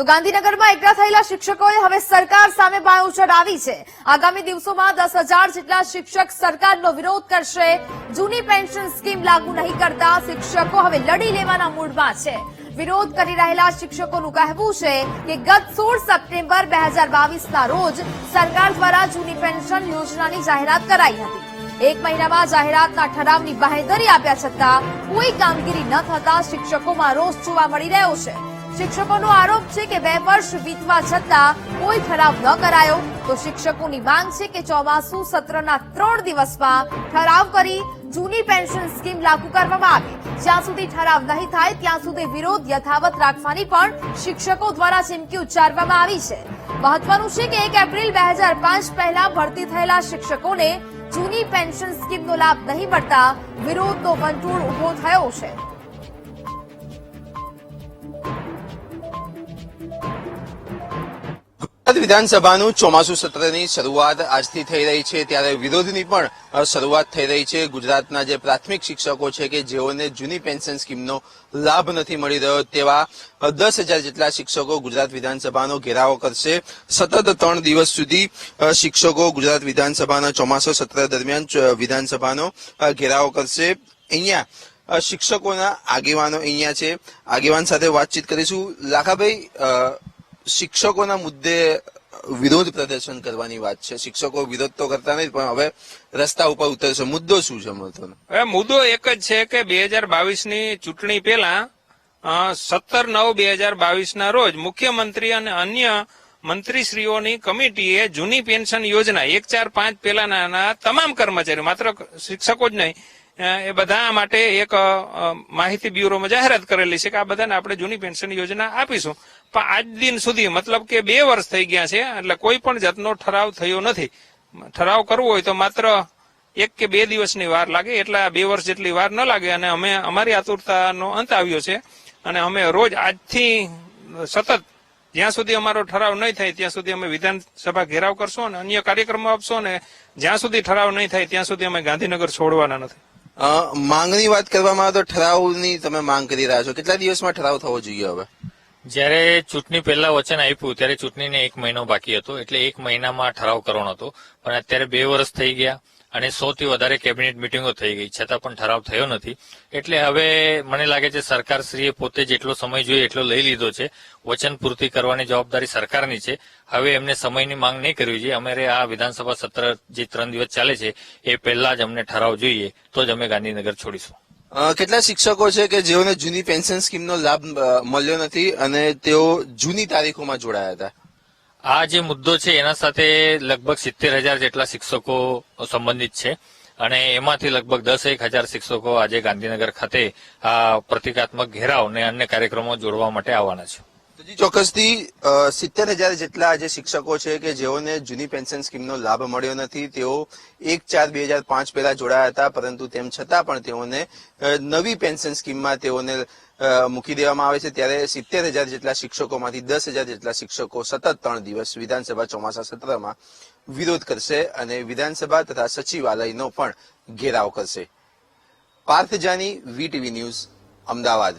તો ગાંધીનગરમાં એકઠા થયેલા શિક્ષકોએ હવે સરકાર સામે બાયો ચડાવી છે. આગામી દિવસોમાં દસ હજાર જેટલા શિક્ષક સરકારનો વિરોધ કરશે. જૂની પેન્શન સ્કીમ લાગુ નહીં કરતા શિક્ષકો હવે લડી લેવાના મૂડમાં છે. વિરોધ કરી રહેલા શિક્ષકોનું કહેવું છે કે ગત સોળ સપ્ટેમ્બર બે હજાર બાવીસના રોજ સરકાર દ્વારા જૂની પેન્શન યોજનાની જાહેરાત કરાઈ હતી. એક મહિનામાં જાહેરાતના ઠરાવની બાહેધરી આપ્યા છતાં કોઈ કામગીરી ન થતા શિક્ષકોમાં રોષ જોવા મળી રહ્યો છે. શિક્ષકોનો આરોપ છે કે બે વર્ષ વીતવા છતાં કોઈ ઠરાવ ન કરાયો. તો શિક્ષકોની માંગ છે કે ચોમાસુ સત્રના ત્રણ દિવસમાં ઠરાવ કરી જૂની પેન્શન સ્કીમ લાગુ કરવામાં આવે. જ્યાં સુધી ઠરાવ નહીં થાય, ત્યાં સુધી વિરોધ યથાવત રાખવાની પણ શિક્ષકો દ્વારા ચીમકી ઉચ્ચારવામાં આવી છે. મહત્વનું છે કે એક એપ્રિલ બે હજાર પાંચ પહેલા ભરતી થયેલા શિક્ષકોને જૂની પેન્શન સ્કીમનો લાભ નહીં મળતા વિરોધનો વંટોળ ઊભો થયો છે. ગુજરાત વિધાનસભાનું ચોમાસુ સત્રની શરૂઆત આજથી થઈ રહી છે. ત્યારે વિરોધની પણ શરૂઆત થઈ રહી છે. ગુજરાતના જે પ્રાથમિક શિક્ષકો છે કે જેઓને જૂની પેન્શન સ્કીમનો લાભ નથી મળી રહ્યો તેવા દસ હજાર જેટલા શિક્ષકો ગુજરાત વિધાનસભાનો ઘેરાવો કરશે. સતત ત્રણ દિવસ સુધી શિક્ષકો ગુજરાત વિધાનસભાના ચોમાસુ સત્ર દરમિયાન વિધાનસભાનો ઘેરાવો કરશે. અહીંયા શિક્ષકોના આગેવાનો અહીંયા છે. આગેવાન સાથે વાતચીત કરીશું. લાખાભાઈ શિક્ષકોના મુદ્દે વિરોધ પ્રદર્શન કરવાની વાત છે. શિક્ષકો વિરોધ તો કરતા નહીં, પણ હવે રસ્તા ઉપર ઉતરશે મુદ્દો શું છે મહત્વનો હવે મુદ્દો એક જ છે કે બે હજાર બાવીસની ચૂંટણી પહેલા સત્તર નવ બે હજાર બાવીસ ના રોજ મુખ્યમંત્રી અને અન્ય મંત્રીશ્રીઓની કમિટીએ જૂની પેન્શન યોજના એક ચાર પાંચ પહેલાના તમામ કર્મચારીઓ, માત્ર શિક્ષકો જ નહીં એ બધા માટે એક માહિતી બ્યુરોમાં જાહેરાત કરેલી છે કે આ બધાને આપણે જૂની પેન્શન યોજના આપીશું. પણ આજ દિન સુધી મતલબ કે બે વર્ષ થઈ ગયા છે, એટલે કોઈ પણ જાતનો ઠરાવ થયો નથી. ઠરાવ કરવો હોય તો માત્ર એક કે બે દિવસની વાર લાગે, એટલા બે વર્ષ જેટલી વાર ન લાગે. અને અમે, અમારી આતુરતાનો અંત આવ્યો છે, અને અમે રોજ આજથી સતત, જ્યાં સુધી અમારો ઠરાવ નહીં થાય, ત્યાં સુધી અમે વિધાનસભા ઘેરાવ કરશું અને અન્ય કાર્યક્રમો આપશું અને જ્યાં સુધી ઠરાવ નહીં થાય, ત્યાં સુધી અમે ગાંધીનગર છોડવાના નથી. માંગની વાત કરવામાં આવે તો ઠરાવની તમે માંગ કરી રહ્યા છો. કેટલા દિવસમાં ઠરાવ થવો જોઈએ હવે? જ્યારે ચૂંટણી પહેલા વચન આપ્યું, ત્યારે ચૂંટણીને એક મહિનો બાકી હતો. એટલે એક મહિનામાં ઠરાવ કરવાનો હતો. પણ અત્યારે બે વર્ષ થઈ ગયા. અને સૌથી વધારે કેબિનેટ મિટિંગો થઈ ગઈ. છતાં પણ ઠરાવ થયો નથી. એટલે હવે મને લાગે છે સરકારશ્રીએ પોતે જેટલો સમય જોઈએ એટલો લઈ લીધો છે. વચન પૂર્તિ કરવાની જવાબદારી સરકારની છે. હવે એમને સમયની માંગ નહીં કરવી જોઈએ. અમારે આ વિધાનસભા સત્ર જે ત્રણ દિવસ ચાલે છે, એ પહેલા જ અમને ઠરાવ જોઈએ, તો જ અમે ગાંધીનગર છોડીશું. કેટલા શિક્ષકો છે કે જેઓને જૂની પેન્શન સ્કીમનો લાભ મળ્યો નથી અને તેઓ જૂની તારીખોમાં જોડાયા હતા? આ જે મુદ્દો છે, એના સાથે લગભગ સિત્તેર હજાર જેટલા શિક્ષકો સંબંધિત છે. અને એમાંથી લગભગ દસ એક હજાર શિક્ષકો આજે ગાંધીનગર ખાતે આ પ્રતિકાત્મક ઘેરાવ અને અન્ય કાર્યક્રમો જોડવા માટે આવવાના છે. ચોક્કસથી સિત્તેર હજાર જેટલા આજે શિક્ષકો છે કે જેઓને જૂની પેન્શન સ્કીમનો લાભ મળ્યો નથી, તેઓ એક ચાર બે હજાર પાંચ પહેલા જોડાયા હતા, પરંતુ તેમ છતાં પણ તેઓને નવી પેન્શન સ્કીમમાં તેઓને મૂકી દેવામાં આવે છે. ત્યારે સિત્તેર હજાર જેટલા શિક્ષકોમાંથી દસ હજાર જેટલા શિક્ષકો સતત ત્રણ દિવસ વિધાનસભા ચોમાસા સત્રમાં વિરોધ કરશે અને વિધાનસભા તથા સચિવાલયનો પણ ઘેરાવ કરશે. Parth Jani VTV news, Ahmedabad.